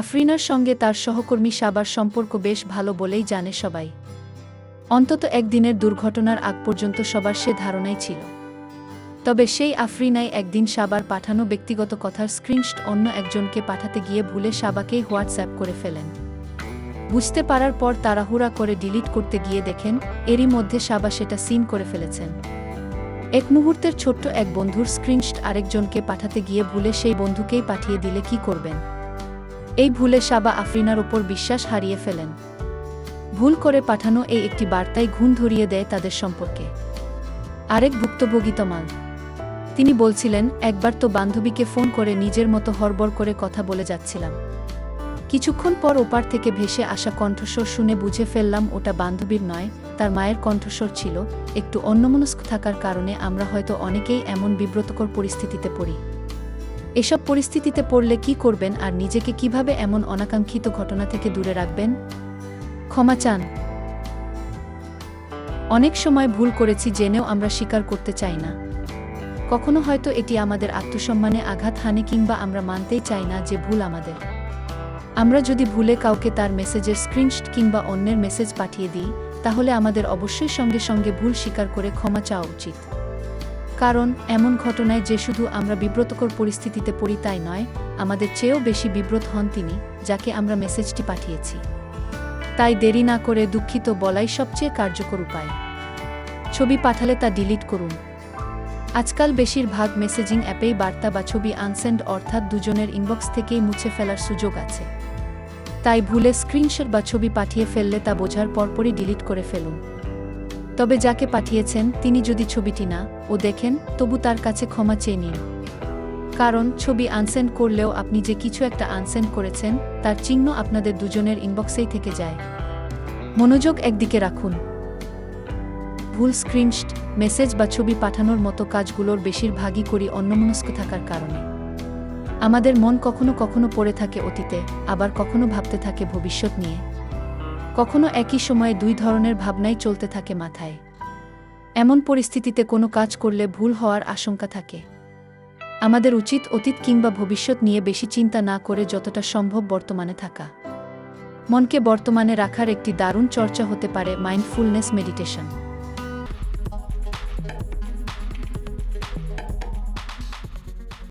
আফরিনার সঙ্গে তার সহকর্মী সাবার সম্পর্ক বেশ ভালো বলেই জানে সবাই। অন্তত একদিনের দুর্ঘটনার আগ পর্যন্ত সবার সে ধারণাই ছিল। তবে সেই আফরিনাই একদিন সাবার পাঠানো ব্যক্তিগত কথার স্ক্রিনশট অন্য একজনকে পাঠাতে গিয়ে ভুলে সাবাকেই হোয়াটসঅ্যাপ করে ফেলেন। বুঝতে পারার পর তাড়াহুড়া করে ডিলিট করতে গিয়ে দেখেন, এরই মধ্যে সাবা সেটা সিন করে ফেলেছেন। এক মুহূর্তের ছোট্ট এক বন্ধুর স্ক্রিনশট আরেকজনকে পাঠাতে গিয়ে ভুলে সেই বন্ধুকেই পাঠিয়ে দিলে কি করবেন? এই ভুলে সাবা আফরিনার ওপর বিশ্বাস হারিয়ে ফেলেন। ভুল করে পাঠানো এই একটি বার্তায় ঘুণ ধরিয়ে দেয় তাদের সম্পর্কে। আরেক ভুক্তভোগী তমাল তিনি বলছিলেন, একবার তো বান্ধবীকে ফোন করে নিজের মতো হড়বড় করে কথা বলে যাচ্ছিলাম। কিছুক্ষণ পর ওপার থেকে ভেসে আসা কণ্ঠস্বর শুনে বুঝে ফেললাম ওটা বান্ধবীর নয়, তার মায়ের কণ্ঠস্বর ছিল, একটু অন্যমনস্ক থাকার কারণে আমরা হয়তো অনেকেই এমন বিব্রতকর পরিস্থিতিতে পড়ি। এসব পরিস্থিতিতে পড়লে কি করবেন আর নিজেকে কীভাবে এমন অনাকাঙ্ক্ষিত ঘটনা থেকে দূরে রাখবেন? ক্ষমা চান। অনেক সময় ভুল করেছি জেনেও আমরা স্বীকার করতে চাই না। কখনো হয়তো এটি আমাদের আত্মসম্মানে আঘাত হানে কিংবা আমরা মানতেই চাই না যে ভুল আমাদের। আমরা যদি ভুলে কাউকে তার মেসেজের স্ক্রিনশট কিংবা অন্যের মেসেজ পাঠিয়ে দিই, তাহলে আমাদের অবশ্যই সঙ্গে সঙ্গে ভুল স্বীকার করে ক্ষমা চাওয়া উচিত। কারণ, এমন ঘটনায় যে শুধু আমরা বিব্রতকর পরিস্থিতিতে পড়ি তাই নয়, আমাদের চেয়েও বেশি বিব্রত হন তিনি, যাকে আমরা মেসেজটি পাঠিয়েছি। তাই দেরি না করে দুঃখিত বলাই সবচেয়ে কার্যকর উপায়। ছবি পাঠালে তা ডিলিট করুন। আজকাল বেশিরভাগ মেসেজিং অ্যাপেই বার্তা বা ছবি আনসেন্ড অর্থাৎ দুজনের ইনবক্স থেকেই মুছে ফেলার সুযোগ আছে। তাই ভুলে স্ক্রিনশট বা ছবি পাঠিয়ে ফেললে তা বোঝার পরপরই ডিলিট করে ফেলুন। তবে যাকে পাঠিয়েছেন, তিনি যদি ছবিটি না ও দেখেন, তবু তার কাছে ক্ষমা চেয়ে নিন। কারণ ছবি আনসেন্ড করলেও আপনি যে কিছু একটা আনসেন্ড করেছেন, তার চিহ্ন আপনাদের দুজনের ইনবক্সেই থেকে যায়। মনোযোগ একদিকে রাখুন। ভুল স্ক্রিনশট মেসেজ বা ছবি পাঠানোর মতো কাজগুলোর বেশিরভাগই করি অন্যমনস্ক থাকার কারণে। আমাদের মন কখনো কখনো পড়ে থাকে অতীতে, আবার কখনো ভাবতে থাকে ভবিষ্যৎ নিয়ে। কখনো একই সময়ে দুই ধরনের ভাবনাই চলতে থাকে মাথায়। এমন পরিস্থিতিতে কোনো কাজ করলে ভুল হওয়ার আশঙ্কা থাকে। আমাদের উচিত অতীত কিংবা ভবিষ্যৎ নিয়ে বেশি চিন্তা না করে যতটা সম্ভব বর্তমানে থাকা। মনকে বর্তমানে রাখার একটি দারুণ চর্চা হতে পারে মাইন্ডফুলনেস মেডিটেশন